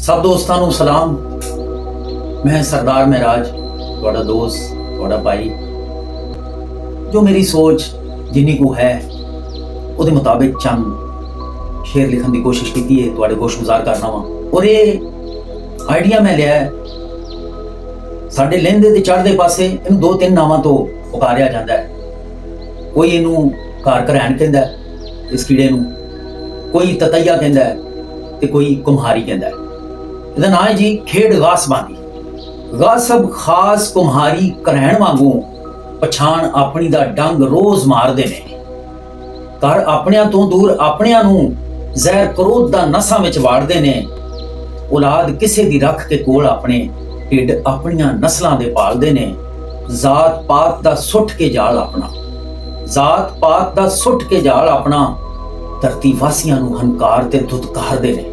ਸਭ ਦੋਸਤਾਂ ਨੂੰ ਸਲਾਮ। ਮੈਂ ਸਰਦਾਰ ਮਹਿਰਾਜ, ਤੁਹਾਡਾ ਦੋਸਤ, ਤੁਹਾਡਾ ਭਾਈ। ਜੋ ਮੇਰੀ ਸੋਚ ਜਿੰਨੀ ਕੁ ਹੈ, ਉਹਦੇ ਮੁਤਾਬਿਕ ਚੰਦ ਸ਼ੇਰ ਲਿਖਣ ਦੀ ਕੋਸ਼ਿਸ਼ ਕੀਤੀ ਹੈ, ਤੁਹਾਡੇ ਕੋਲ ਗੁਜ਼ਾਰ ਕਰਨਾ ਵਾ। ਔਰ ਇਹ ਆਈਡੀਆ ਮੈਂ ਲਿਆ ਸਾਡੇ ਲਹਿੰਦੇ ਤੇ ਚੜ੍ਹਦੇ ਪਾਸੇ ਇਹਨੂੰ ਦੋ ਤਿੰਨ ਨਾਵਾਂ ਤੋਂ ਪੁਕਾਰਿਆ ਜਾਂਦਾ ਹੈ। ਕੋਈ ਇਹਨੂੰ ਘਰ ਘਰੈਣ ਕਹਿੰਦਾ ਇਸ ਕੀੜੇ ਨੂੰ। ਕੋਈ ਤਤਈਆ ਕਹਿੰਦਾ ਹੈ ਤੇ ਕੋਈ ਕੁਮਹਾਰੀ ਕਹਿੰਦਾ ਇਹਦਾ ਨਾਂ ਹੈ ਜੀ ਖੇਡ ਗਾਸਬਾਨੀ ਗਾਸਬ ਖਾਸ ਕੁਮਹਾਰੀ ਕਰਹਿਣ ਵਾਂਗੂ ਪਛਾਣ ਆਪਣੀ ਦਾ ਡੰਗ ਰੋਜ਼ ਮਾਰਦੇ ਨੇ। ਘਰ ਆਪਣਿਆਂ ਤੋਂ ਦੂਰ ਆਪਣਿਆਂ ਨੂੰ ਜ਼ਹਿਰ ਕਰੋਧ ਦਾ ਨਸਾਂ ਵਿੱਚ ਵਾੜਦੇ ਨੇ। ਔਲਾਦ ਕਿਸੇ ਦੀ ਰੱਖ ਕੇ ਕੋਲ ਆਪਣੇ ਢਿੱਡ ਆਪਣੀਆਂ ਨਸਲਾਂ ਦੇ ਪਾਲਦੇ ਨੇ। ਜ਼ਾਤ ਪਾਤ ਦਾ ਸੁੱਟ ਕੇ ਜਾਲ ਆਪਣਾ। ਜ਼ਾਤ ਪਾਤ ਦਾ ਸੁੱਟ ਕੇ ਜਾਲ ਆਪਣਾ ਧਰਤੀ ਵਾਸੀਆਂ ਨੂੰ ਹੰਕਾਰ ਤੇ ਦੁਤਕਾਰਦੇ ਨੇ।